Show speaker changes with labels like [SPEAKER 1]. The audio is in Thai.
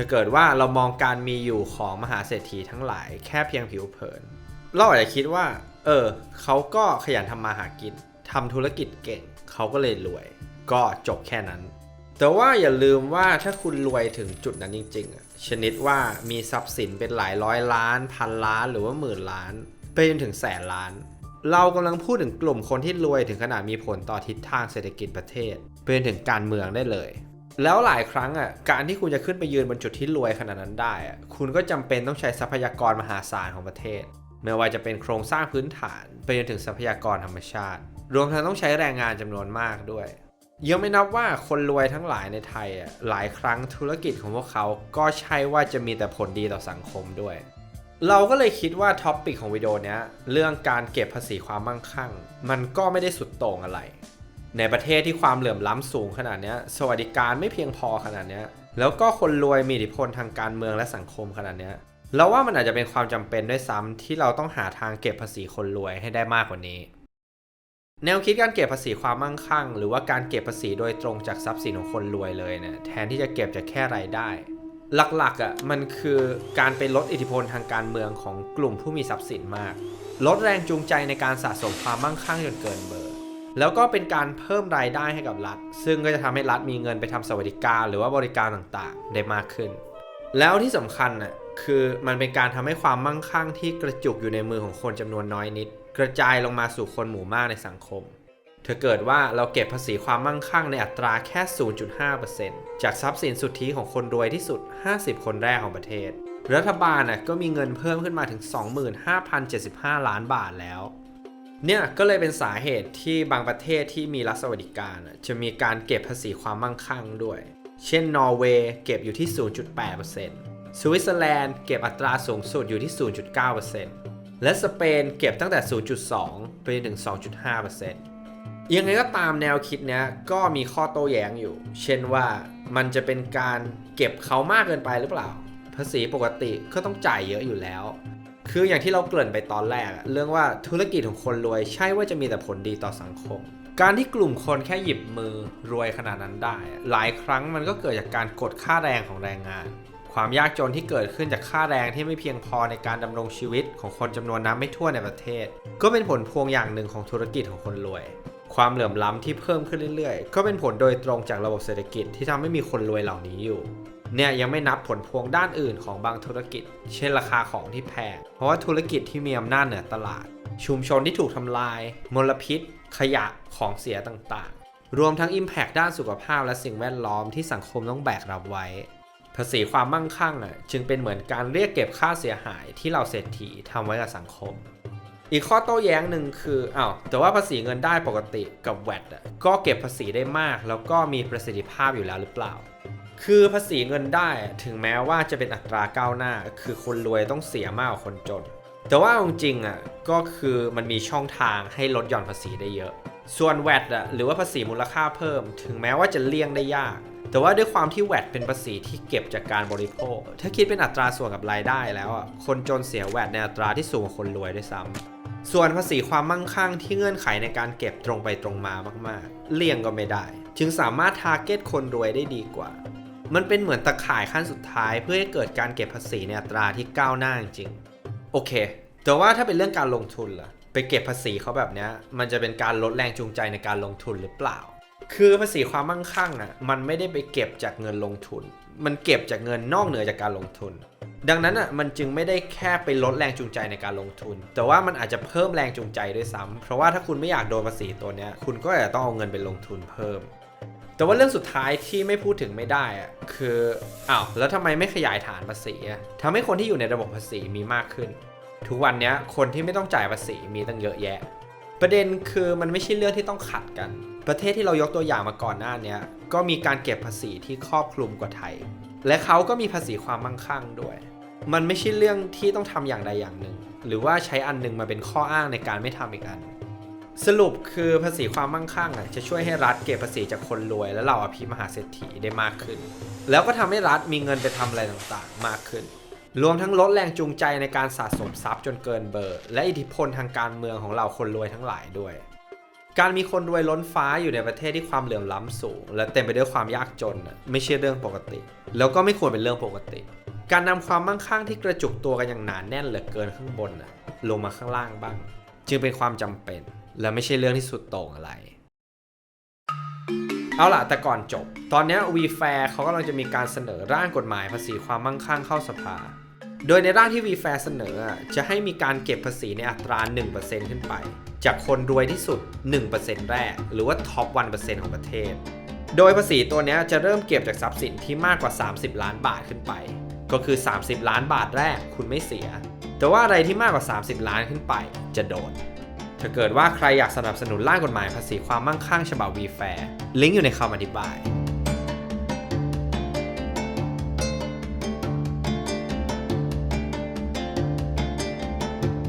[SPEAKER 1] ถ้าเกิดว่าเรามองการมีอยู่ของมหาเศรษฐีทั้งหลายแค่เพียงผิวเผิน เราอาจจะคิดว่า เออเขาก็ขยันทำมาหากินทำธุรกิจเก่ง เขาก็เลยรวย ก็จบแค่นั้น แต่ว่าอย่าลืมว่าถ้าคุณรวยถึงจุดนั้นจริงๆ ชนิดว่ามีทรัพย์สินเป็นหลายร้อยล้าน พันล้านหรือว่าหมื่นล้านไปจนถึงแสนล้าน เรากำลังพูดถึงกลุ่มคนที่รวยถึงขนาดมีผลต่อทิศทางเศรษฐกิจประเทศไปจนถึงการเมืองได้เลย แล้วหลายครั้งอะการที่คุณจะขึ้นไปยืนบนจุดที่รวยขนาดนั้นได้อะคุณก็จำเป็นต้องใช้ทรัพยากรมหาศาลของประเทศ ไม่ว่าจะเป็นโครงสร้างพื้นฐานไปจนถึงทรัพยากรธรรมชาติ รวมทั้งต้องใช้แรงงานจำนวนมากด้วยยังไม่นับว่าคนรวยทั้งหลายในไทยอะหลายครั้งธุรกิจของพวกเขาก็ใช่ว่าจะมีแต่ผลดีต่อสังคมด้วย เราก็เลยคิดว่าท็อปปิกของวิดีโอนี้เรื่องการเก็บภาษีความมั่งคั่ง มันก็ไม่ได้สุดโต่งอะไร ในประเทศที่ความเหลื่อมล้ำสูงขนาดนี้สวัสดิการไม่เพียงพอขนาดนี้แล้วก็คนรวยมีอิทธิพลทางการเมืองและสังคมขนาดนี้เราว่ามันอาจจะเป็นความจำเป็นด้วยซ้ำที่เราต้องหาทางเก็บภาษีคนรวยให้ได้มากกว่านี้ แนวคิดการเก็บภาษีความมั่งคั่ง หรือว่าการเก็บภาษีโดยตรงจากทรัพย์สินของคนรวยเลยเนี่ยแทนที่จะเก็บจากแค่รายได้ หลักๆอะมันคือการไปลดอิทธิพลทางการเมืองของกลุ่มผู้มีทรัพย์สินมาก ลดแรงจูงใจในการสะสมความมั่งคั่งจนเกินเบอร์ แล้วก็เป็นการเพิ่มรายได้ให้กับรัฐ ซึ่งก็จะทำให้รัฐมีเงินไปทำสวัสดิการหรือว่าบริการต่างๆ ได้มากขึ้น แล้วที่สำคัญน่ะคือมันเป็นการทำให้ความมั่งคั่งที่กระจุกอยู่ในมือของคนจำนวนน้อยนิด กระจายลงมาสู่คนหมู่มากในสังคมถ้าเกิดว่าเราเก็บภาษีความมั่งคั่งในอัตราแค่ 0.5%จากทรัพย์สินสุทธิของคนรวยที่สุด 50 คนแรกของประเทศ รัฐบาลน่ะก็มีเงินเพิ่มขึ้นมาถึง 25,075 ล้านบาทแล้ว เนี่ยก็เลยเป็นสาเหตุที่บางประเทศที่มีรัฐสวัสดิการจะมีการเก็บภาษีความมั่งคั่งด้วย เช่น นอร์เวย์เก็บอยู่ที่ 0.8%สวิตเซอร์แลนด์เก็บอัตราสูงสุดอยู่ที่ 0.9%และสเปนเก็บตั้งแต่ 0.2 ไปจนถึง 2.5%ยังไงก็ตามแนวคิดเนี้ยก็มีข้อโต้แย้งอยู่ เช่นว่ามันจะเป็นการเก็บเขามากเกินไปหรือเปล่า ภาษีปกติก็ต้องจ่ายเยอะอยู่แล้ว คืออย่างที่เราเกริ่นไปตอนแรกอะเรื่องว่าธุรกิจของคนรวยใช่ว่าจะมีแต่ผลดีต่อสังคม การที่กลุ่มคนแค่หยิบมือรวยขนาดนั้นได้ หลายครั้งมันก็เกิดจากการกดค่าแรงของแรงงาน ความยากจนที่เกิดขึ้นจากค่าแรงที่ไม่เพียงพอในการดำรงชีวิตของคนจำนวนนับไม่ถ้วนในประเทศ ก็เป็นผลพวงอย่างหนึ่งของธุรกิจของคนรวย ความเหลื่อมล้ำที่เพิ่มขึ้นเรื่อยๆ ก็เป็นผลโดยตรงจากระบบเศรษฐกิจที่ทำให้มีคนรวยเหล่านี้อยู่ เนี่ยยังไม่นับผลพวงด้านอื่นของบางธุรกิจ เช่นราคาของที่แพง เพราะว่าธุรกิจที่มีอำนาจเหนือตลาด ชุมชนที่ถูกทำลาย มลพิษ ขยะของเสียต่างๆ รวมทั้ง Impact ด้านสุขภาพและสิ่งแวดล้อมที่สังคมต้องแบกรับไว้ ภาษีความมั่งคั่งอะจึงเป็นเหมือนการเรียกเก็บค่าเสียหายที่เราเศรษฐีทำไว้กับสังคมอีกข้อโต้แย้งหนึ่งคืออ้าวแต่ว่าภาษีเงินได้ปกติกับแวดก็เก็บภาษีได้มาก แล้วก็มีประสิทธิภาพอยู่แล้วหรือเปล่า คือภาษีเงินได้ถึงแม้ว่าจะเป็นอัตราก้าวหน้า คือคนรวยต้องเสียมากกว่าคนจน แต่ว่าเอาจริงๆอะก็คือมันมีช่องทางให้ลดหย่อนภาษีได้เยอะ ส่วนแวดอะหรือว่าภาษีมูลค่าเพิ่ม ถึงแม้ว่าจะเลี่ยงได้ยาก แต่ว่าด้วยความที่แวดเป็นภาษีที่เก็บจากการบริโภค ถ้าคิดเป็นอัตราส่วนกับรายได้แล้วอะคนจนเสียแวดในอัตราที่สูงกว่าคนรวยด้วยซ้ำส่วนภาษีความมั่งคั่งที่เงื่อนไขในการเก็บตรงไปตรงมามาก ๆ เลี่ยงก็ไม่ได้ จึงสามารถทาร์เก็ตคนรวยได้ดีกว่า มันเป็นเหมือนตะข่ายขั้นสุดท้ายเพื่อให้เกิดการเก็บภาษีในอัตราที่ก้าวหน้าจริงๆโอเค แต่ว่าถ้าเป็นเรื่องการลงทุนล่ะไปเก็บภาษีเขาแบบนี้มันจะเป็นการลดแรงจูงใจในการลงทุนหรือเปล่า คือภาษีความมั่งคั่งอะมันไม่ได้ไปเก็บจากเงินลงทุน มันเก็บจากเงินนอกเหนือจากการลงทุน ดังนั้นอะมันจึงไม่ได้แค่ไปลดแรงจูงใจในการลงทุน แต่ว่ามันอาจจะเพิ่มแรงจูงใจด้วยซ้ำเพราะว่าถ้าคุณไม่อยากโดนภาษีตัวเนี้ยคุณก็อาจจะต้องเอาเงินไปลงทุนเพิ่ม แต่ว่าเรื่องสุดท้ายที่ไม่พูดถึงไม่ได้อะคืออ้าวแล้วทำไมไม่ขยายฐานภาษีอะทำให้คนที่อยู่ในระบบภาษีมีมากขึ้น ทุกวันนี้คนที่ไม่ต้องจ่ายภาษีมีตั้งเยอะแยะ ประเด็นคือมันไม่ใช่เรื่องที่ต้องขัดกัน ประเทศที่เรายกตัวอย่างมาก่อนหน้านี้ก็มีการเก็บภาษีที่ครอบคลุมกว่าไทย และเขาก็มีภาษีความมั่งคั่งด้วย มันไม่ใช่เรื่องที่ต้องทำอย่างใดอย่างหนึ่ง หรือว่าใช้อันหนึงมาเป็นข้ออ้างในการไม่ทำอีกอัน สรุปคือภาษีความมั่งคั่งอะจะช่วยให้รัฐเก็บภาษีจากคนรวย และเหล่าอภิมหาเศรษฐีได้มากขึ้น แล้วก็ทำให้รัฐมีเงินไปทำอะไรต่างๆ มากขึ้น รวมทั้งลดแรงจูงใจในการสะสมทรัพย์จนเกินเบอร์ และอิทธิพลทางการเมืองของเราคนรวยทั้งหลายด้วย การมีคนรวยล้นฟ้าอยู่ในประเทศที่ความเหลื่อมล้ำสูง และเต็มไปด้วยความยากจนไม่ใช่เรื่องปกติ แล้วก็ไม่ควรเป็นเรื่องปกติ การนำความมั่งคั่งที่กระจุกตัวกันอย่างหนานแน่นเหลือเกินข้างบนลงมาข้างล่างบ้าง จึงเป็นความจำเป็น และไม่ใช่เรื่องที่สุดโต่งอะไร เอาล่ะ แต่ก่อนจบ ตอนนี้ v f a i r เขากำลังจะมีการเสนอร่างกฎหมายภาษีความมั่งคั่งเข้าสภา โดยในร่างที่ v f a i r เสนอจะให้มีการเก็บภาษีในอัตรา 1%ขึ้นไป จากคนรวยที่สุด 1%แรก หรือว่าท็อป 1%ของประเทศ โดยภาษีตัวนี้จะเริ่มเก็บจากทรัพย์สินที่มากกว่า 30 ล้านบาทขึ้นไป ก็คือ 30 ล้านบาทแรกคุณไม่เสีย แต่ว่าอะไรที่มากกว่า 30 ล้านขึ้นไปจะโดน ถ้าเกิดว่าใครอยากสนับสนุนร่างกฎหมายภาษีความมั่งคั่งฉบับ v f a i r ลิงก์อยู่ในคำอธิบาย